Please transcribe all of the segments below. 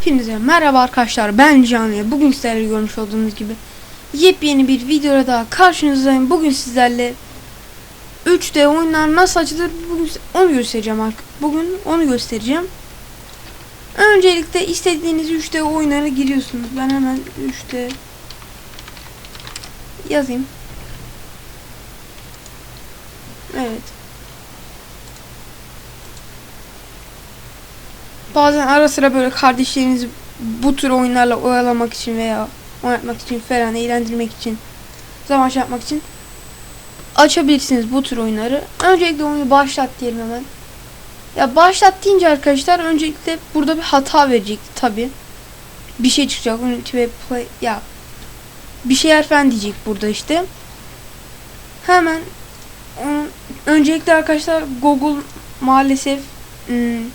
Hepinize merhaba arkadaşlar ben Canlı. Bugün sizlerle görmüş olduğunuz gibi yepyeni bir videoda daha karşınızdayım. Bugün sizlerle 3D oyunlar nasıl açılır bugün onu göstereceğim. Bugün onu göstereceğim. Öncelikle istediğiniz 3D oyunlara giriyorsunuz. Ben hemen 3D yazayım. Evet. Bazen ara sıra böyle kardeşlerinizi bu tür oyunlarla oyalamak için veya oynatmak için falan eğlendirmek için zaman şey yapmak için açabilirsiniz bu tür oyunları. Öncelikle oyunu başlat diyelim hemen. Ya başlat deyince arkadaşlar öncelikle burada bir hata verecek tabi. Bir şey çıkacak. Unity ve play ya bir şeyler falan diyecek burada işte. Hemen onun, öncelikle arkadaşlar Google maalesef ım,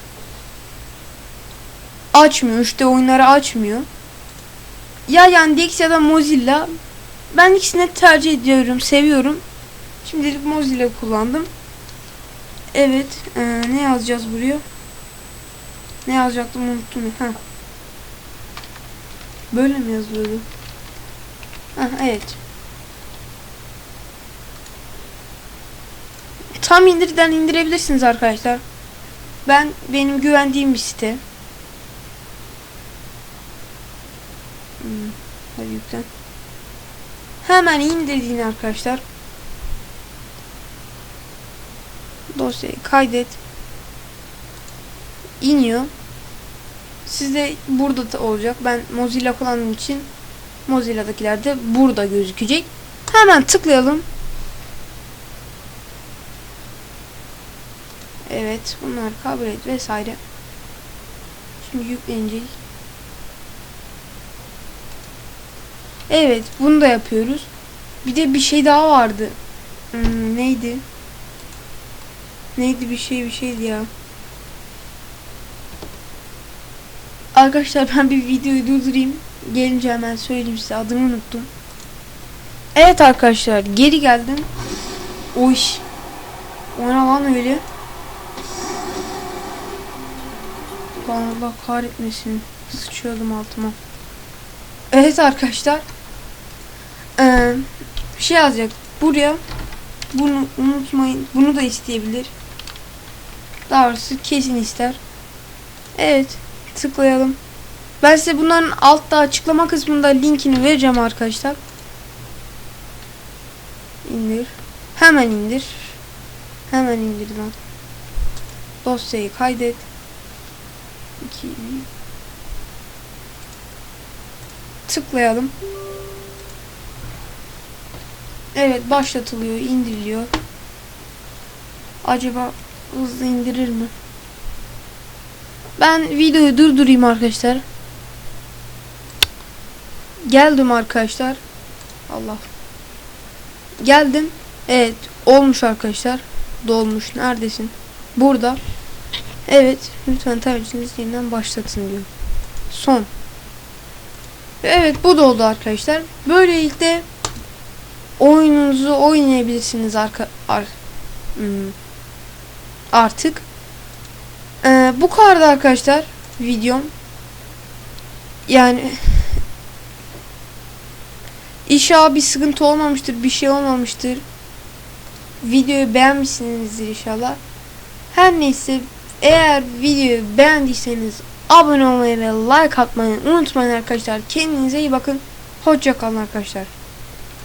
açmıyor. işte oyunları açmıyor. Ya Yandex ya da Mozilla. Ben ikisini tercih ediyorum. Seviyorum. Şimdilik Mozilla kullandım. Evet. ee, ne yazacağız buraya? Ne yazacaktım unuttum. Ha. Böyle mi yazıyordu? Ha, evet. Tam indirden indirebilirsiniz arkadaşlar. Ben benim güvendiğim bir site. Hmm, hadi yüklen. Hemen indirdiğin arkadaşlar. Dosyayı kaydet. İniyor. Sizde burada da olacak. Ben Mozilla kullandığım için Mozilla'dakiler de burada gözükecek. Hemen tıklayalım. Evet, bunlar kabul et vesaire. Şimdi yüklenecek. Evet bunu da yapıyoruz. Bir de bir şey daha vardı. Hmm, neydi? Neydi bir şey bir şeydi ya. Arkadaşlar ben bir videoyu durdurayım. Gelince hemen söyleyeyim size adını unuttum. Evet arkadaşlar geri geldim. O iş. O ne lan öyle? Allah kahretmesin. Sıçıyordum altıma. Evet arkadaşlar. Ee, şey yazacak. Buraya bunu unutmayın. Bunu da isteyebilir. Daha doğrusu kesin ister. Evet. Tıklayalım. Ben size bunların altta açıklama kısmında linkini vereceğim arkadaşlar. İndir. Hemen indir. Hemen indir lan. Dosyayı kaydet. 2 tıklayalım. Evet başlatılıyor, indiriliyor. Acaba hızlı indirir mi? Ben videoyu durdurayım arkadaşlar. Geldim arkadaşlar. Allah. Geldim. Evet olmuş arkadaşlar. Dolmuş. Neredesin? Burada. Evet. Lütfen tercihinizi yeniden başlatın diyor. Son. Evet bu da oldu arkadaşlar. Böylelikle oyununuzu oynayabilirsiniz arka ar, hmm, artık. Ee, bu kadar arkadaşlar videom. Yani İnşallah bir sıkıntı olmamıştır, bir şey olmamıştır. Videoyu beğenmişsinizdir inşallah. Her neyse eğer videoyu beğendiyseniz abone olmayı ve like atmayı unutmayın arkadaşlar. Kendinize iyi bakın. Hoşça kalın arkadaşlar.